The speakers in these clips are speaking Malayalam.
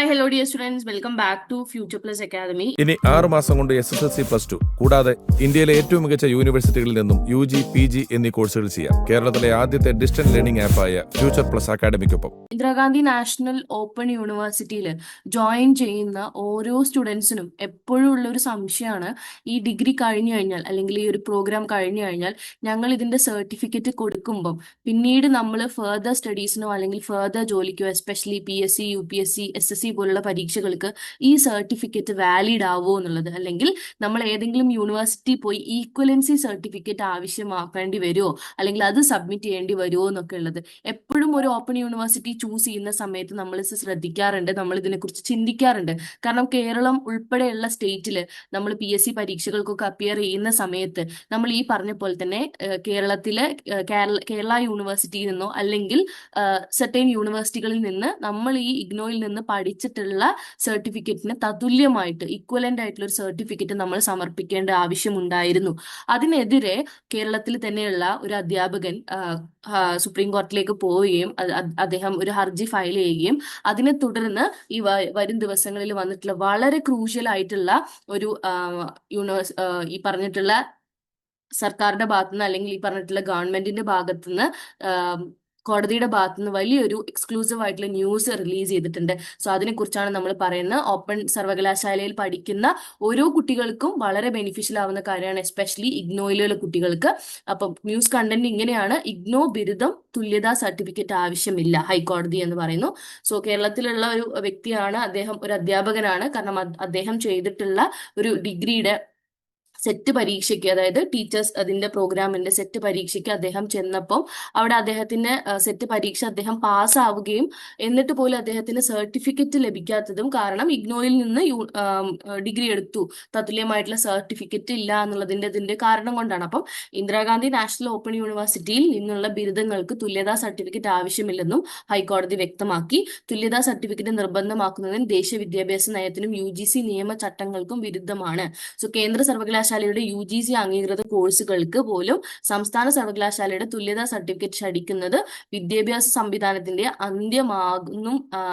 Hi hello dear students welcome back to future plus academy ഇനി ആറ് മാസം കൊണ്ട് S S L C plus two കൂടാതെ ഇന്ത്യയിലെ ഏറ്റവും മികച്ച യൂണിവേഴ്സിറ്റികളിൽ നിന്നും യു ജി പി ജി എന്നീ കോഴ്സുകൾ ചെയ്യാം. കേരളത്തിലെ ആദ്യത്തെ distant learning ആപ്പായ future plus അക്കാദമിക്കൊപ്പം Indira Gandhi national open യൂണിവേഴ്സിറ്റിയിൽ ജോയിൻ ചെയ്യുന്ന ഓരോ സ്റ്റുഡൻസിനും എപ്പോഴും ഉള്ള ഒരു സംശയമാണ്. ഈ ഡിഗ്രി കഴിഞ്ഞു കഴിഞ്ഞാൽ അല്ലെങ്കിൽ ഈ ഒരു പ്രോഗ്രാം കഴിഞ്ഞു കഴിഞ്ഞാൽ ഞങ്ങൾ ഇതിന്റെ സർട്ടിഫിക്കറ്റ് കൊടുക്കുമ്പം പിന്നീട് നമ്മൾ ഫെർദർ സ്റ്റഡീസിനോ അല്ലെങ്കിൽ further ജോലിക്കോ especially P S C U P S C S S C പോലുള്ള പരീക്ഷകൾക്ക് ഈ സർട്ടിഫിക്കറ്റ് വാലിഡ് ആവോ എന്നുള്ളത്? അല്ലെങ്കിൽ നമ്മൾ ഏതെങ്കിലും യൂണിവേഴ്സിറ്റി പോയി ഈക്വലൻസി സർട്ടിഫിക്കറ്റ് ആവശ്യമാക്കേണ്ടി വരുമോ അല്ലെങ്കിൽ അത് സബ്മിറ്റ് ചെയ്യേണ്ടി വരുമോ എന്നൊക്കെ ഉള്ളത്. എപ്പോഴും ഒരു ഓപ്പൺ യൂണിവേഴ്സിറ്റി ചൂസ് ചെയ്യുന്ന സമയത്ത് നമ്മൾ ശ്രദ്ധിക്കാറുണ്ട്. നമ്മൾ ഇതിനെക്കുറിച്ച് ചിന്തിക്കാറുണ്ട്. കാരണം കേരളം ഉൾപ്പെടെയുള്ള സ്റ്റേറ്റിൽ നമ്മൾ പി എസ് സി പരീക്ഷകൾക്കൊക്കെ അപ്പിയർ ചെയ്യുന്ന സമയത്ത് നമ്മൾ ഈ പറഞ്ഞ പോലെ തന്നെ കേരളത്തിലെ കേരള യൂണിവേഴ്സിറ്റിയിൽ നിന്നോ അല്ലെങ്കിൽ സെർട്ടൈൻ യൂണിവേഴ്സിറ്റികളിൽ നിന്ന് നമ്മൾ ഈ ഇഗ്നോയിൽ നിന്ന് പഠിച്ചിട്ടുള്ള സർട്ടിഫിക്കറ്റിന് തതുല്യമായിട്ട് ഇക്വലന്റ് ആയിട്ടുള്ള ഒരു സർട്ടിഫിക്കറ്റ് നമ്മൾ സമർപ്പിക്കേണ്ട ആവശ്യമുണ്ടായിരുന്നു. അതിനെതിരെ കേരളത്തിൽ തന്നെയുള്ള ഒരു അധ്യാപകൻ സുപ്രീം കോടതിയിലേക്ക് പോവുകയും അദ്ദേഹം ഒരു ഹർജി ഫയൽ ചെയ്യുകയും അതിനെ തുടർന്ന് ഈ വരും ദിവസങ്ങളിൽ വന്നിട്ടുള്ള വളരെ ക്രൂഷ്യൽ ആയിട്ടുള്ള ഒരു യൂണിവേഴ്സ് ഈ പറഞ്ഞിട്ടുള്ള സർക്കാരിന്റെ ഭാഗത്തുനിന്ന് അല്ലെങ്കിൽ ഈ പറഞ്ഞിട്ടുള്ള ഗവൺമെന്റിന്റെ ഭാഗത്തുനിന്ന് കോടതിയുടെ ഭാഗത്തുനിന്ന് വലിയൊരു എക്സ്ക്ലൂസീവ് ആയിട്ടുള്ള ന്യൂസ് റിലീസ് ചെയ്തിട്ടുണ്ട്. സോ അതിനെക്കുറിച്ചാണ് നമ്മൾ പറയുന്നത് ഓപ്പൺ സർവകലാശാലയിൽ പഠിക്കുന്ന ഓരോ കുട്ടികൾക്കും വളരെ ബെനിഫിഷ്യൽ ആവുന്ന കാര്യമാണ് എസ്പെഷ്യലി ഇഗ്നോയിലുള്ള കുട്ടികൾക്ക്. അപ്പം ന്യൂസ് കണ്ടന്റ് ഇങ്ങനെയാണ്. ഇഗ്നോ ബിരുദം തുല്യതാ സർട്ടിഫിക്കറ്റ് ആവശ്യമില്ല ഹൈക്കോടതി എന്ന് പറയുന്നു. സോ കേരളത്തിലുള്ള ഒരു വ്യക്തിയാണ് അദ്ദേഹം ഒരു അധ്യാപകനാണ്. കാരണം അദ്ദേഹം ചെയ്തിട്ടുള്ള ഒരു ഡിഗ്രിയുടെ സെറ്റ് പരീക്ഷയ്ക്ക് അതായത് ടീച്ചേഴ്സ് അതിന്റെ പ്രോഗ്രാമിന്റെ സെറ്റ് പരീക്ഷയ്ക്ക് അദ്ദേഹം ചെന്നപ്പോൾ അവിടെ അദ്ദേഹത്തിന് സെറ്റ് പരീക്ഷ അദ്ദേഹം പാസ്സാവുകയും എന്നിട്ട് പോലും അദ്ദേഹത്തിന് സർട്ടിഫിക്കറ്റ് ലഭിക്കാത്തതും കാരണം ഇഗ്നോയിൽ നിന്ന് ഡിഗ്രി എടുത്തു. തത്തുല്യമായിട്ടുള്ള സർട്ടിഫിക്കറ്റ് ഇല്ല എന്നുള്ളതിന്റെ ഇതിന്റെ കാരണം കൊണ്ടാണ്. അപ്പം ഇന്ദിരാഗാന്ധി നാഷണൽ ഓപ്പൺ യൂണിവേഴ്സിറ്റിയിൽ നിന്നുള്ള ബിരുദങ്ങൾക്ക് തുല്യതാ സർട്ടിഫിക്കറ്റ് ആവശ്യമില്ലെന്നും ഹൈക്കോടതി വ്യക്തമാക്കി. തുല്യതാ സർട്ടിഫിക്കറ്റ് നിർബന്ധമാക്കുന്നതിന് ദേശീയ വിദ്യാഭ്യാസ നയത്തിനും യു ജി സി നിയമ ചട്ടങ്ങൾക്കും വിരുദ്ധമാണ്. സോ കേന്ദ്ര സർവകലാശാലയുടെ യു ജി സി അംഗീകൃത കോഴ്സുകൾക്ക് പോലും സംസ്ഥാന സർവകലാശാലയുടെ തുല്യതാ സർട്ടിഫിക്കറ്റ് ചടിക്കുന്നത് വിദ്യാഭ്യാസ സംവിധാനത്തിന്റെ അന്ത്യമാകുന്നു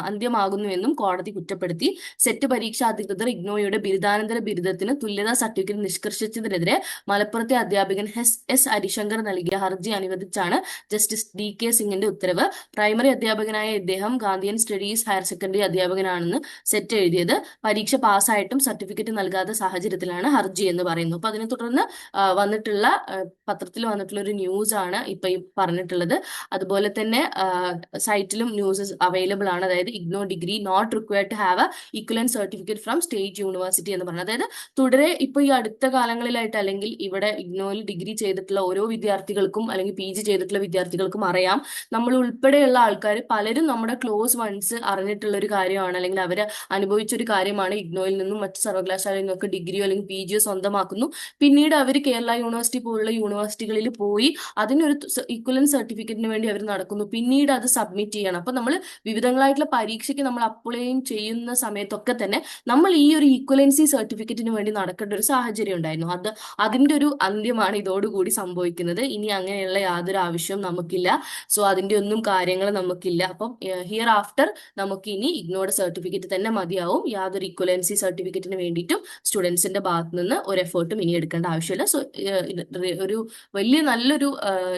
അന്ത്യമാകുന്നുവെന്നും കോടതി കുറ്റപ്പെടുത്തി. സെറ്റ് പരീക്ഷാ അധികൃതർ ഇഗ്നോയുടെ ബിരുദാനന്തര ബിരുദത്തിന് തുല്യതാ സർട്ടിഫിക്കറ്റ് നിഷ്കർഷിച്ചതിനെതിരെ മലപ്പുറത്തെ അധ്യാപകൻ എസ് എസ് ഹരിശങ്കർ നൽകിയ ഹർജി അനുവദിച്ചാണ് ജസ്റ്റിസ് ഡി കെ സിംഗിന്റെ ഉത്തരവ്. പ്രൈമറി അധ്യാപകനായ ഇദ്ദേഹം ഗാന്ധിയൻ സ്റ്റഡീസ് ഹയർ സെക്കൻഡറി അധ്യാപകനാണെന്ന് സെറ്റ് എഴുതിയത്. പരീക്ഷ പാസ്സായിട്ടും സർട്ടിഫിക്കറ്റ് നൽകാത്ത സാഹചര്യത്തിലാണ് ഹർജി എന്ന് പറയുന്നു. അപ്പൊ അതിനെ തുടർന്ന് വന്നിട്ടുള്ള പത്രത്തിൽ വന്നിട്ടുള്ള ഒരു ന്യൂസ് ആണ് ഇപ്പൊ ഈ പറഞ്ഞിട്ടുള്ളത്. അതുപോലെ തന്നെ സൈറ്റിലും ന്യൂസ് അവൈലബിൾ ആണ്. അതായത് IGNOU degree not required to have a equivalent certificate from state university എന്ന് പറഞ്ഞത്. അതായത് തുടരെ ഇപ്പൊ ഈ അടുത്ത കാലങ്ങളിലായിട്ട് അല്ലെങ്കിൽ ഇവിടെ ഇഗ്നോയിൽ ഡിഗ്രി ചെയ്തിട്ടുള്ള ഓരോ വിദ്യാർത്ഥികൾക്കും അല്ലെങ്കിൽ പി ജി ചെയ്തിട്ടുള്ള വിദ്യാർത്ഥികൾക്കും അറിയാം. നമ്മൾ ഉൾപ്പെടെയുള്ള ആൾക്കാർ പലരും നമ്മുടെ ക്ലോസ് വൺസ് അറിഞ്ഞിട്ടുള്ള ഒരു കാര്യമാണ്. അല്ലെങ്കിൽ അവർ അനുഭവിച്ച ഒരു കാര്യമാണ്. ഇഗ്നോയിൽ നിന്നും മറ്റ് സർവകലാശാലയിൽ നിന്നൊക്കെ ഡിഗ്രിയോ അല്ലെങ്കിൽ പി ജിയോ സ്വന്തമാക്കുന്നു പിന്നീട് അവർ കേരള യൂണിവേഴ്സിറ്റി പോലുള്ള യൂണിവേഴ്സിറ്റികളിൽ പോയി അതിനൊരു ഈക്വലൻ സർട്ടിഫിക്കറ്റിന് വേണ്ടി അവർ നടക്കുന്നു. പിന്നീട് അത് സബ്മിറ്റ് ചെയ്യണം. അപ്പൊ നമ്മൾ വിവിധങ്ങളായിട്ടുള്ള പരീക്ഷയ്ക്ക് നമ്മൾ അപ്ലൈ ചെയ്യുന്ന സമയത്തൊക്കെ തന്നെ നമ്മൾ ഈ ഒരു ഈക്വലൻസി സർട്ടിഫിക്കറ്റിന് വേണ്ടി നടക്കേണ്ട ഒരു സാഹചര്യം ഉണ്ടായിരുന്നു. അത് അതിന്റെ ഒരു അന്ത്യമാണ് ഇതോടുകൂടി സംഭവിക്കുന്നത്. ഇനി അങ്ങനെയുള്ള യാതൊരു ആവശ്യവും നമുക്കില്ല. സോ അതിന്റെ ഒന്നും കാര്യങ്ങൾ നമുക്കില്ല. അപ്പം ഹിയർ ആഫ്റ്റർ നമുക്ക് ഇനി ഇഗ്നോർഡ് സർട്ടിഫിക്കറ്റ് തന്നെ മതിയാവും. യാതൊരു ഇക്വലൻസി സർട്ടിഫിക്കറ്റിന് വേണ്ടിയിട്ടും സ്റ്റുഡൻസിന്റെ ഭാഗത്ത് നിന്ന് ഒരു എഫേർട്ടും ഇനി എടുക്കേണ്ട ആവശ്യമില്ല. സോ ഒരു വലിയ നല്ലൊരു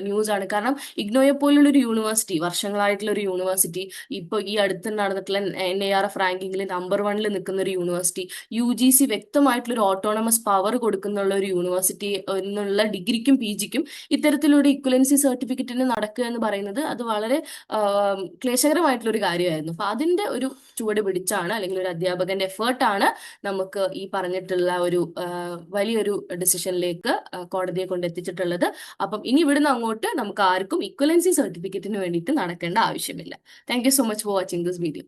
ന്യൂസ് ആണ്. കാരണം ഇഗ്നോയെ പോലുള്ള ഒരു യൂണിവേഴ്സിറ്റി വർഷങ്ങളായിട്ടുള്ള ഒരു യൂണിവേഴ്സിറ്റി ഇപ്പൊ ഈ അടുത്ത് നടന്നിട്ടുള്ള എൻ ഐ ആർ എഫ് റാങ്കിങ്ങിൽ നമ്പർ വണ്ണിൽ നിൽക്കുന്ന ഒരു യൂണിവേഴ്സിറ്റി യു ജി സി വ്യക്തമായിട്ടുള്ള ഒരു ഓട്ടോണമസ് പവർ കൊടുക്കുന്നുള്ള ഒരു യൂണിവേഴ്സിറ്റി എന്നുള്ള ഡിഗ്രിക്കും പി ജിക്കും ഇത്തരത്തിലൊരു ഇക്വലൻസി സർട്ടിഫിക്കറ്റിന് നടക്കുക എന്ന് പറയുന്നത് അത് വളരെ ക്ലേശകരമായിട്ടുള്ള ഒരു കാര്യമായിരുന്നു. അപ്പൊ അതിന്റെ ഒരു ചുവട് പിടിച്ചാണ് അല്ലെങ്കിൽ ഒരു അധ്യാപകന്റെ എഫേർട്ടാണ് നമുക്ക് ഈ പറഞ്ഞിട്ടുള്ള ഒരു ആ, വലിയൊരു ഡിസിഷനിലേക്ക് കോടതിയെ കൊണ്ട് എത്തിച്ചിട്ടുള്ളത് അപ്പം ഇനി ഇവിടുന്ന് അങ്ങോട്ട് നമുക്ക് ആർക്കും ഇക്വലൻസി സർട്ടിഫിക്കറ്റിന് വേണ്ടിയിട്ട് നടക്കേണ്ട ആവശ്യമില്ല. Thank so much for watching this video